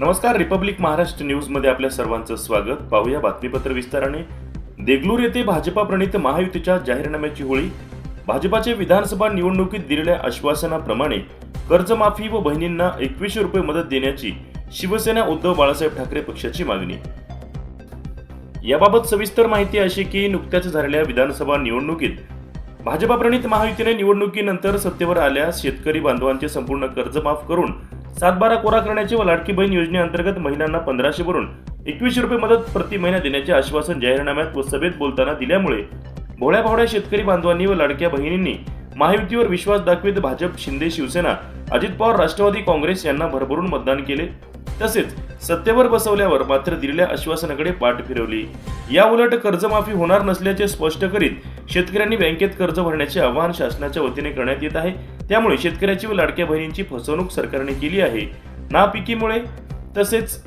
नमस्कार रिपब्लिक महाराष्ट्र न्यूजमध्ये आपल्या सर्वांचं स्वागत. पाहूया बातमीपत्र विस्ताराने. देगलूर येथे भाजपा प्रणित महायुतीच्या जाहीरनाम्याची होळी. भाजपाचे विधानसभा निवडणुकीत दिलेल्या आश्वासनाप्रमाणे कर्जमाफी व बहिणींना एकवीसशे रुपये मदत देण्याची शिवसेना उद्धव बाळासाहेब ठाकरे पक्षाची मागणी. याबाबत सविस्तर माहिती अशी की नुकत्याच झालेल्या विधानसभा निवडणुकीत भाजपा प्रणित महायुतीने निवडणुकीनंतर सत्तेवर आल्यास शेतकरी बांधवांचे संपूर्ण कर्ज माफ करून सातबारा कोरा करण्याची व लाडकी बहीण योजनेअंतर्गत महिलांना पंधराशे वरून एकवीसशे रुपये मदत प्रति महिना देण्याचे आश्वासन जाहीरनाम्यात व सभेत बोलताना दिल्यामुळे भोळ्या भावड्या शेतकरी बांधवांनी व लाडक्या बहिणींनी महायुतीवर विश्वास दाखवित भाजप शिंदे शिवसेना अजित पवार राष्ट्रवादी काँग्रेस यांना भरभरून मतदान केले. तसेच सत्तेवर बसवल्यावर मात्र दिलेल्या आश्वासनाकडे पाठ फिरवली. या उलट कर्जमाफी होणार नसल्याचे स्पष्ट करीत शेतकऱ्यांनी बँकेत कर्ज भरण्याचे आवाहन शासनाच्या वतीने करण्यात येत आहे. त्यामुळे शेतकऱ्याची व लाडक्या बहिणींची फसवणूक सरकारने केली आहे. नापिकीमुळे तसेच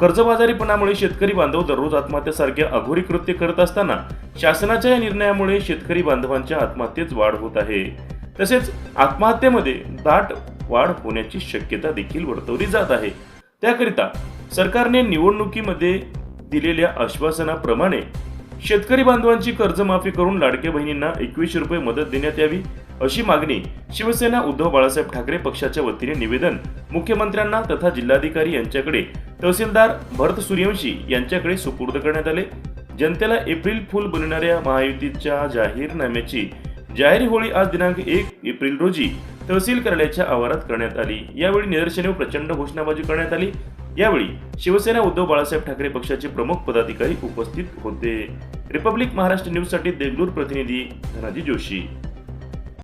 कर्जबाजारीपणामुळे शेतकरी बांधव दररोज आत्महत्यासारख्या अघोरी कृत्य करत असताना शासनाच्या या निर्णयामुळे शेतकरी बांधवांच्या आत्महत्येत वाढ होत आहे. तसेच आत्महत्येमध्ये दाट वाढ होण्याची शक्यता देखील वर्तवली जात आहे. त्याकरिता सरकारने निवडणुकीमध्ये दिलेल्या आश्वासनाप्रमाणे शेतकरी बांधवांची कर्जमाफी करून लाडक्या बहिणींना एकवीसशे रुपये मदत देण्यात यावी अशी मागणी शिवसेना उद्धव बाळासाहेब ठाकरे पक्षाच्या वतीने निवेदन मुख्यमंत्र्यांना तथा जिल्हाधिकारी यांच्याकडे तहसीलदार भरत सूर्यवंशी यांच्याकडे सुपूर्द करण्यात आले. जनतेला एप्रिल फुल बनणाऱ्या महायुतीच्या जाहीरनाम्याची जाहीर होळी आज दिनांक एक एप्रिल रोजी तहसील कार्यालयाच्या आवारात करण्यात आली. यावेळी निदर्शने व प्रचंड घोषणाबाजी करण्यात आली. यावेळी शिवसेना उद्धव बाळासाहेब ठाकरे पक्षाचे प्रमुख पदाधिकारी उपस्थित होते. रिपब्लिक महाराष्ट्र न्यूजसाठी देगलूर प्रतिनिधी धनाजी जोशी.